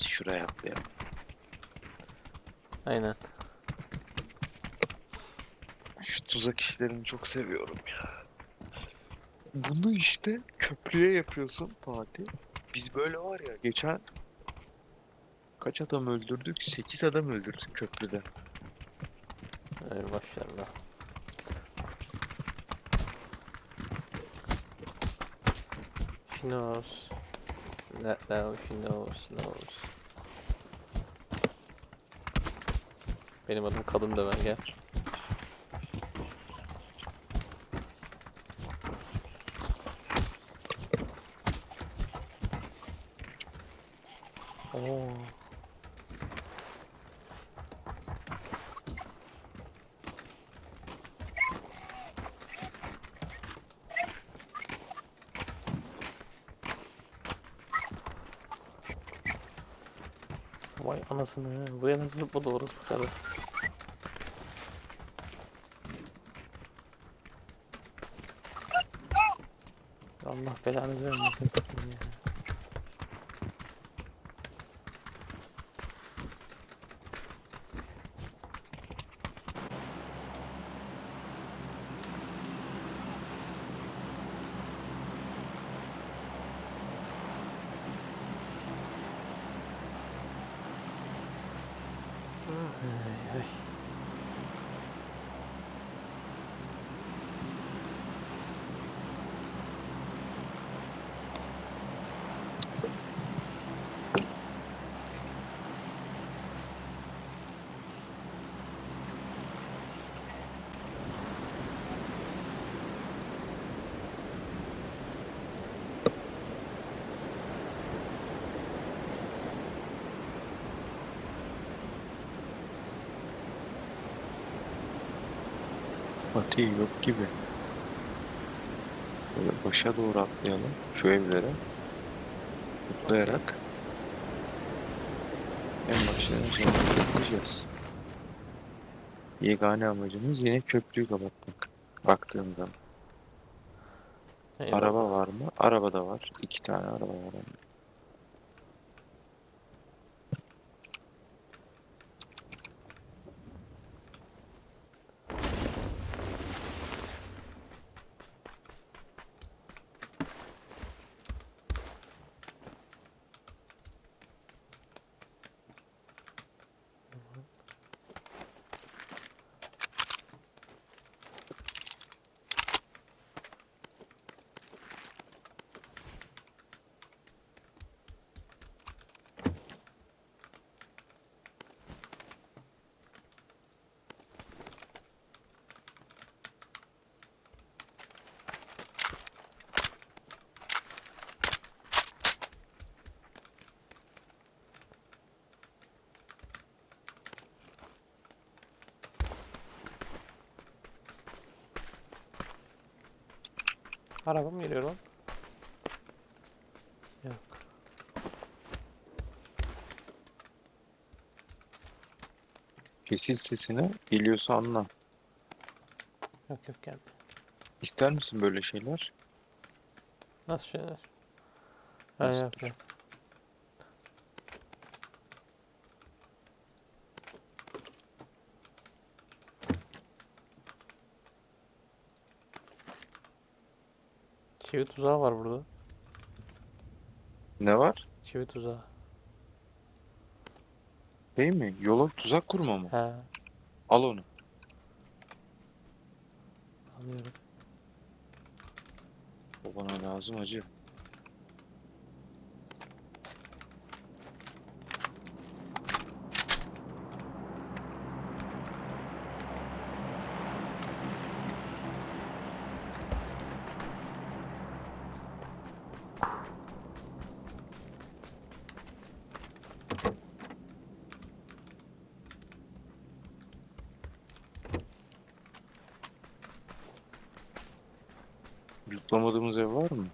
Biz şuraya atlayalım. Aynen. Şu tuzak işlerini çok seviyorum ya. Bunu işte köprüye yapıyorsun Fatih. Biz böyle var ya geçen kaç adam öldürdük? 8 adam öldürdük köprüde. Öyle başlarına. She knows. That now she knows, knows. Benim adım kadın da ben gel. Oo. Vay anasını. Buraya nasıl zıpladı orası bakarı. Allah belanızı vermesin sizin ya. Ay, ay. Fatih yok gibi. Böyle başa doğru atlayalım şu evlere. Zıplayarak. En başına sonra yapacağız. Yegane amacımız yine köprüyü kapatmak. Baktığım zaman. Eyvallah. Araba var mı? Araba da var. İki tane araba var. hem de. Araba mı geliyor lan? Yok. Kesil sesini geliyorsa anla. Yok yok geldi. İster misin böyle şeyler? Nasıl şeyler? Ha Nasıl yok yok. Çivi tuzağı var burada. Ne var? Çivi tuzağı. Değil mi? Yola tuzak kurma mı? He. Al onu. Anlıyorum. O bana lazım acı. Yutlamadığımız ev var mı?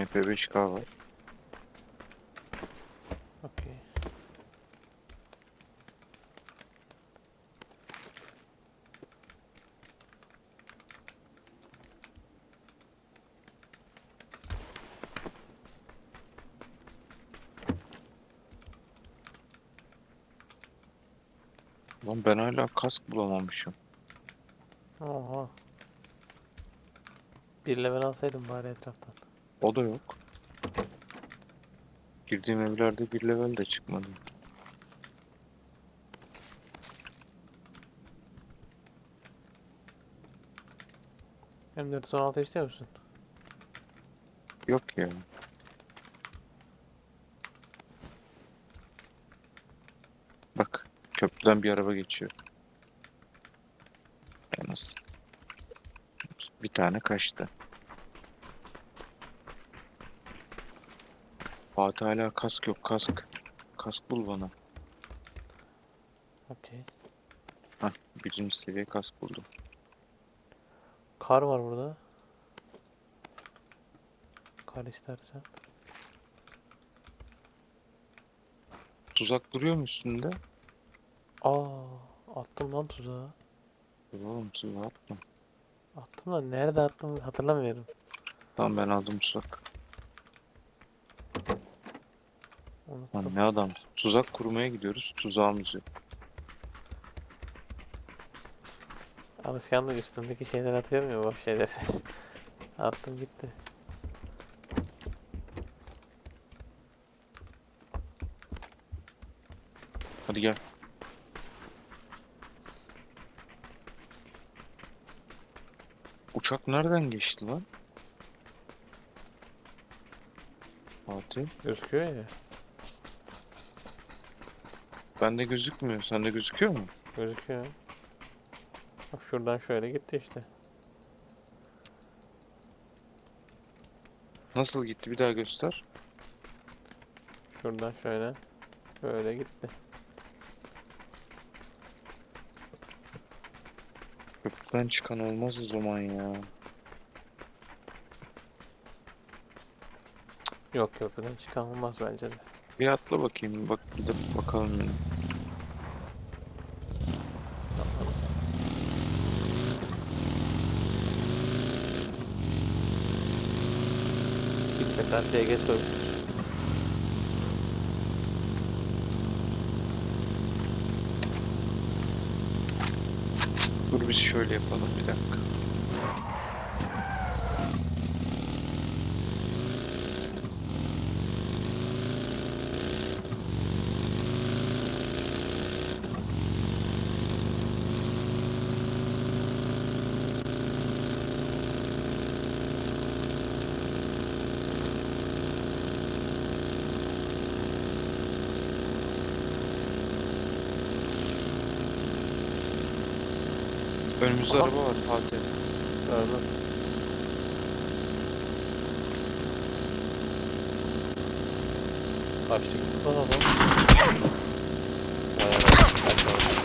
MP5K var. Okey. Lan ben hala kask bulamamışım. Oha. Bir level alsaydım bari etraftan. O da yok. Girdiğim evlerde bir level de çıkmadı. M416 istiyor musun? Yok ya. Bak köprüden bir araba geçiyor. Yalnız. Bir tane kaçtı. Fatih hala kask yok kask. Kask bul bana. Okey. Hah birinci seviye kask buldum. Kar var burada. Kar istersen. Tuzak duruyor mu üstünde? Aa, attım lan tuzağa. Dur Oğlum tuzağa atma. Attım da nerede attım hatırlamıyorum. Tamam ben aldım tuzak. Lan ne adam. Tuzak kurmaya gidiyoruz. Tuzağımız yok. Alışkanlık üstümdeki şeyler atıyorum ya boş şeyler. Attım gitti. Hadi gel. Uçak nereden geçti lan? Fatih. Gözüküyor ya. Bende gözükmüyor. Sende gözüküyor mu? Gözüküyor. Bak şuradan şöyle gitti işte. Nasıl gitti? Bir daha göster. Şuradan şöyle. Böyle gitti. Köprüden çıkan olmaz o zaman ya. Yok köprüden çıkan olmaz bence de. Bir atla bakayım. Bak gidip bakalım yine. Kimse karşıya geçmemiştir. Dur biz şöyle yapalım bir dakika. Önümüzde Aha. araba var Fatih. Gördüm. Kaçtı gitti lan adam. Vay adam. kaçmadı.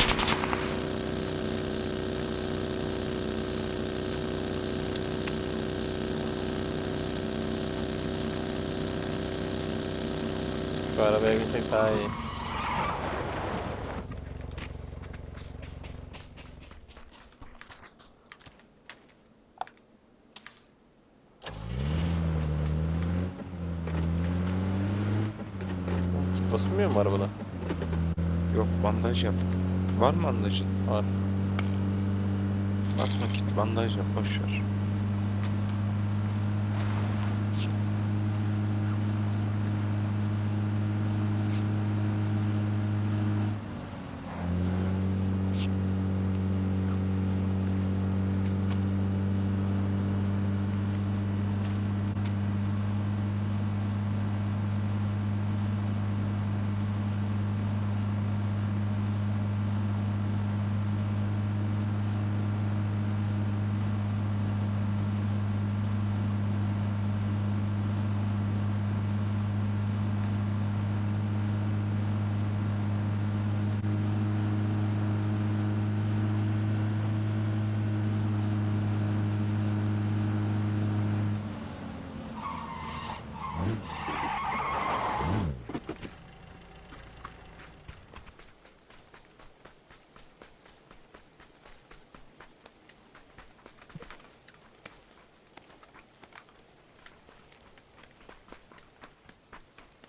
Şu arabaya gitsek daha iyi. Kit basılmıyor mu arabada? Yok bandaj yap. Var mı bandajın? Var. Basma git bandaj yap boş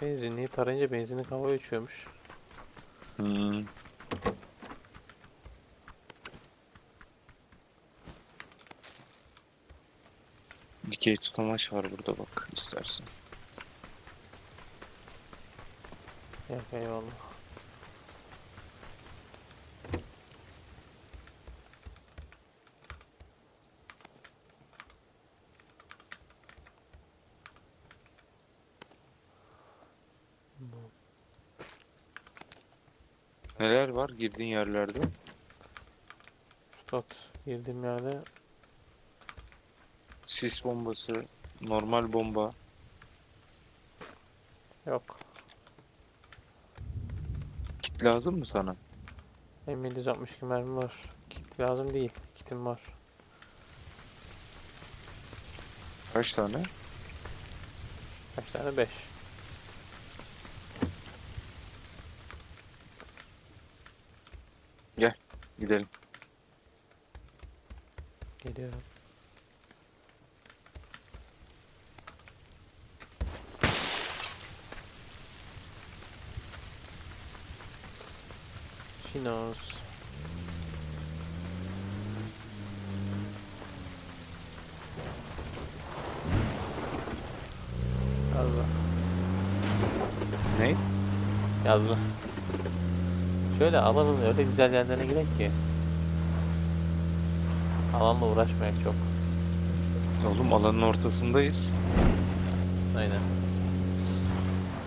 Benzinliği tarayınca benzinlik hava uçuyormuş. Hmm. Dikey tutamaç var burada bak istersen. Yok eyvallah. Neler var girdiğin yerlerde? Stot girdiğim yerde Sis bombası, normal bomba. yok. Lazım mı sana? M762 mermi var. Kit lazım değil. Kitim var. Kaç tane? Kaç tane? 5. Gidelim. Geliyorum. Chinos. Yazdı. Ne? Yazdı. Şöyle alanın öyle güzel yerlerine gidelim ki. Alanla uğraşmayak çok. Oğlum alanın ortasındayız. Aynen.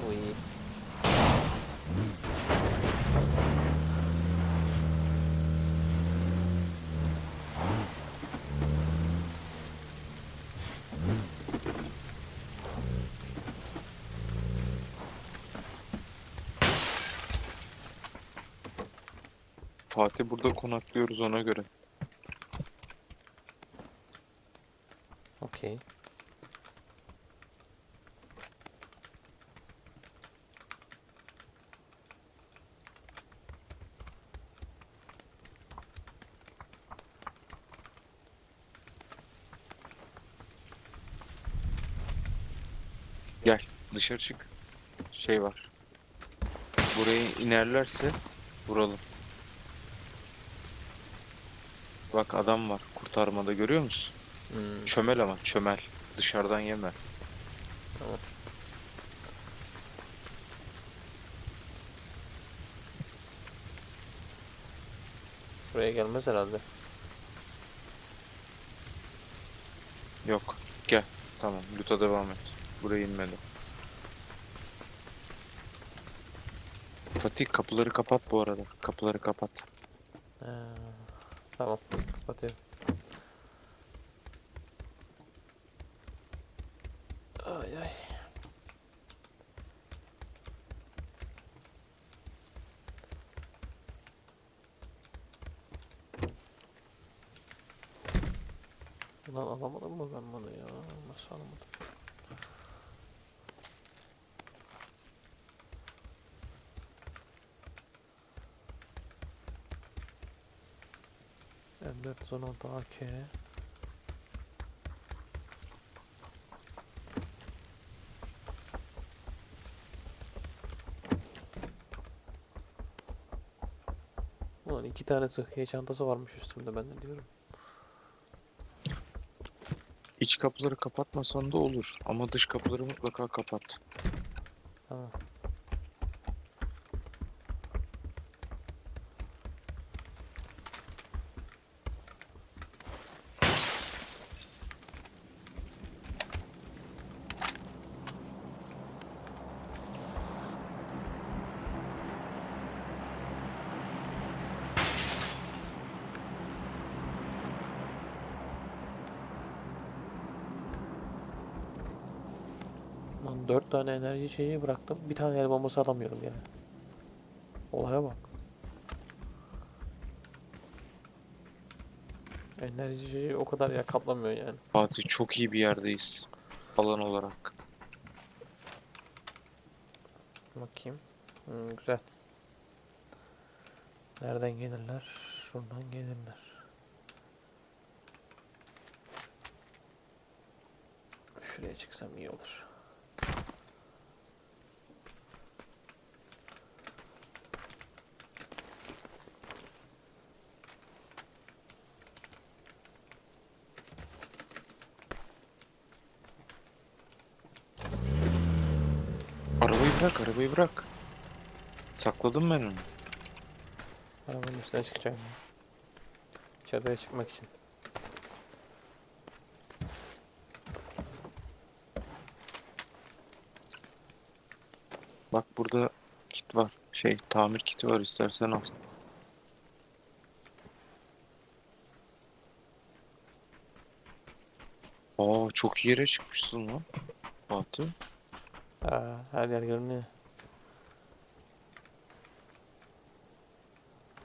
Bu iyi. Fatih burada konaklıyoruz ona göre. Okey. Gel dışarı çık. Şey var. Buraya inerlerse vuralım. Bak adam var kurtarmada görüyor musun? Hmm. Çömel ama çömel. Dışarıdan yeme. Tamam. Buraya gelmez herhalde. Yok. Gel. Tamam. Loot'a devam et. Buraya inmedi. Fatih kapıları kapat bu arada. Kapıları kapat. Ha, tamam. Kapatıyorum. Ay ay. Ulan alamadım mı ben bunu ya? Nasıl alamadım? M416 AK Ulan iki tane sıhhiye çantası varmış üstümde ben de diyorum. İç kapıları kapatmasan da olur. Ama dış kapıları mutlaka kapat. Tamam. Lan dört tane enerji içeceği bıraktım. Bir tane el bombası alamıyorum yani. Olaya bak. Enerji içeceği o kadar yer kaplamıyor yani. Fatih çok iyi bir yerdeyiz. Alan olarak. Bakayım. Hmm, güzel. Nereden gelirler? Şuradan gelirler. Şuraya çıksam iyi olur. Bırak arabayı bırak. Sakladım ben onu. Arabanın üstüne çıkacağım. ya. Çatıya çıkmak için. Bak burada kit var. Şey tamir kiti var istersen al. Aa çok iyi yere çıkmışsın lan. Fatih. Aa, her yer görünüyor.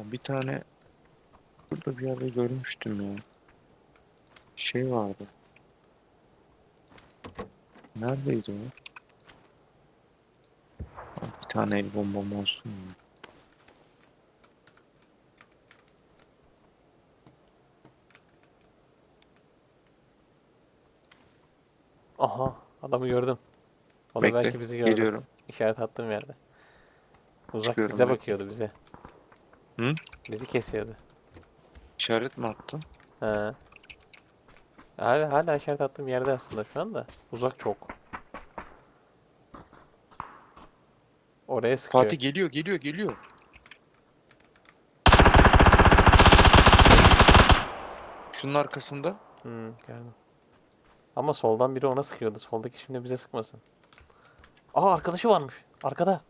Bir tane burada bir yerde görmüştüm ya. Şey vardı. Neredeydi o? Aa, Bir tane el bombam olsun ya. Aha, adamı gördüm. O da Bekle, belki bizi gördü. Geliyorum. İşaret attığım yerde. Uzak Çıkıyorum bize bakıyordu bize. Hı? Bizi kesiyordu. İşaret mi attın? He. Hala, hala işaret attığım yerde aslında şu anda. Uzak çok. Oraya sıkıyor. Fatih geliyor, geliyor, geliyor. Şunun arkasında. Hmm, gördüm. Ama soldan biri ona sıkıyordu. Soldaki şimdi bize sıkmasın. Aa arkadaşı varmış. Arkada.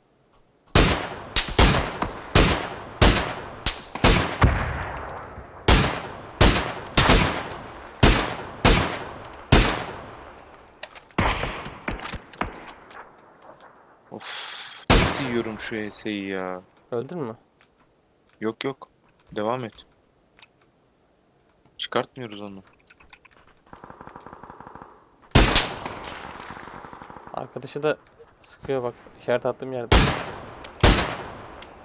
Of. Nasıl yiyorum şu ESE'yi ya? Öldün mü? Yok yok. Devam et. Çıkartmıyoruz onu. Arkadaşı da sıkıyor bak. İşaret attığım yerde.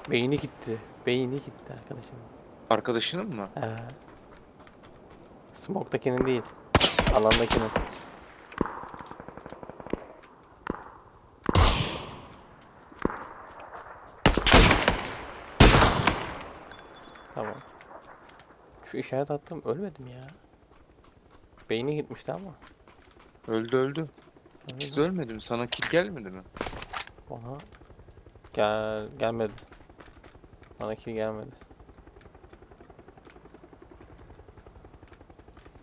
Beyni gitti. Beyni gitti arkadaşının. Arkadaşının mı? He. Smoke'dakinin değil. Alandakinin. Tamam. Şu işaret attım ölmedim ya. Beyni gitmişti ama. Öldü öldü. İkisi ölmedi mi? Sana kill gelmedi mi? Bana gel gelmedi. Bana kill gelmedi.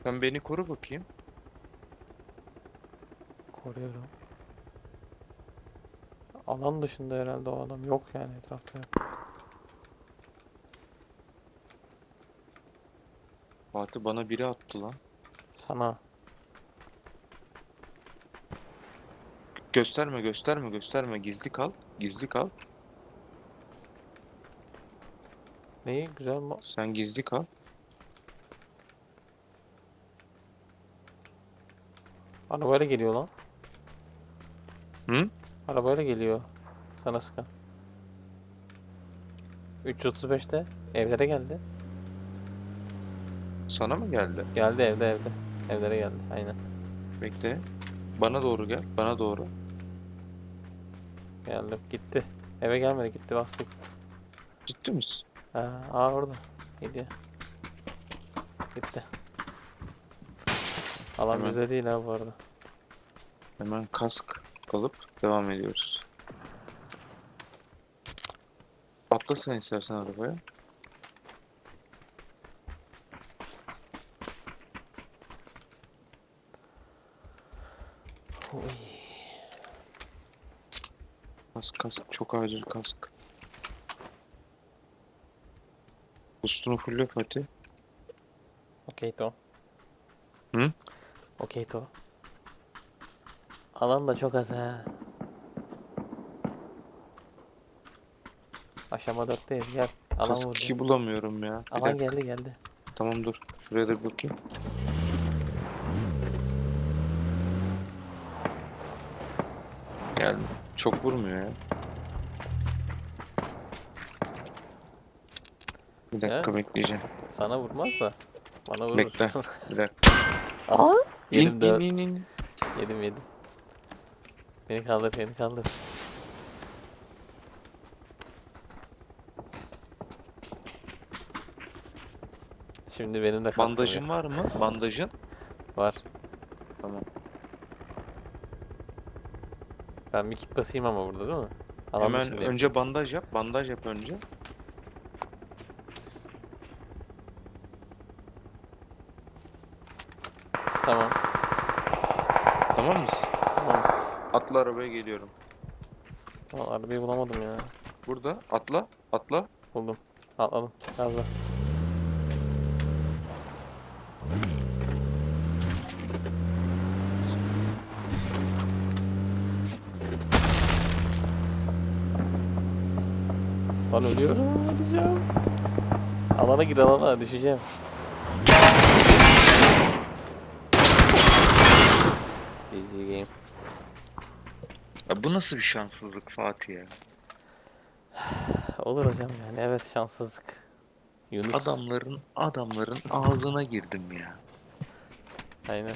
Sen beni koru bakayım. Koruyorum. Alan dışında herhalde o adam yok yani etrafta. yok. Fatih bana biri attı lan. Sana. Gösterme gösterme gösterme. Gizli kal. Gizli kal. Neyi güzel mi? Sen gizli kal. Arabayla geliyor lan. Hı? Arabayla geliyor. Sana sıkan. 335'te evlere geldi. Sana mı geldi? Geldi evde evde. Evlere geldi aynen. Bekle. Bana doğru gel. Bana doğru. Geldi gitti. Eve gelmedi gitti bastı gitti. Ciddi misin? Ha, aa orada. Gidiyor. Gitti. Alan Hemen. bizde değil ha bu arada. Hemen kask alıp devam ediyoruz. Atla sen istersen arabaya. Uy. Kask kask. Çok acil kask. Boostunu fulle Fatih. Okey to. Hı? Okey to. Alan da çok az ha. Aşama 4'teyiz gel. Alan Kask vurdu. 2 bulamıyorum ya. Bir Alan dakika. geldi geldi. Tamam dur. Şuraya da bakayım. Geldi. Çok vurmuyor ya. Bir dakika Evet. bekleyeceğim. Sana vurmaz da. Bana vurur. Bekle. Bir dakika. Aa! Yedim in, de. in, in. Yedim yedim. Beni kaldır beni kaldır. Şimdi benim de kaskım Bandajın yok. var mı? Bandajın? Var. Tamam. Ben bir kit basayım ama burada değil mi? Alan Hemen önce bandaj yap. Bandaj yap önce. Tamam. Tamam mısın? Tamam. Atla arabaya geliyorum. Tamam, arabayı bulamadım ya. Burada. Atla. Atla. Buldum. Atladım. Gazla. Lan ölüyorum. Öleceğim. Alana gir alana düşeceğim. Easy game. Ya bu nasıl bir şanssızlık Fatih ya? Olur hocam yani evet şanssızlık. Yunus. Adamların adamların ağzına girdim ya. Aynen.